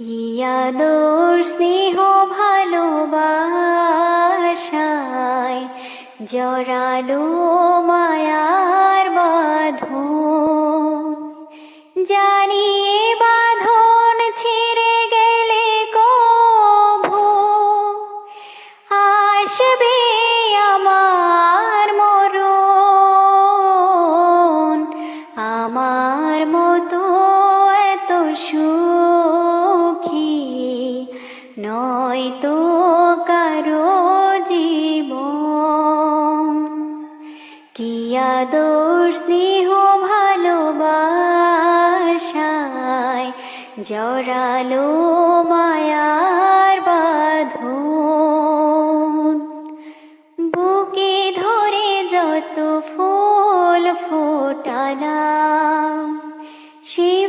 ইয়াদোর স্নেহ, ভালোবাসায় জরালো মায়ার বাঁধন জানি বাঁধন ছিঁড়ে গেলে কভু। আসবে আমার মরণ, আমার মতো সুখী। নয় তো কারও জীব কি আদর্শ স্নেহ, ভালোবাসায় জড়ালো মায়ার বাঁধন। বুকে ধরে যত ফুল ফোটালাম, সে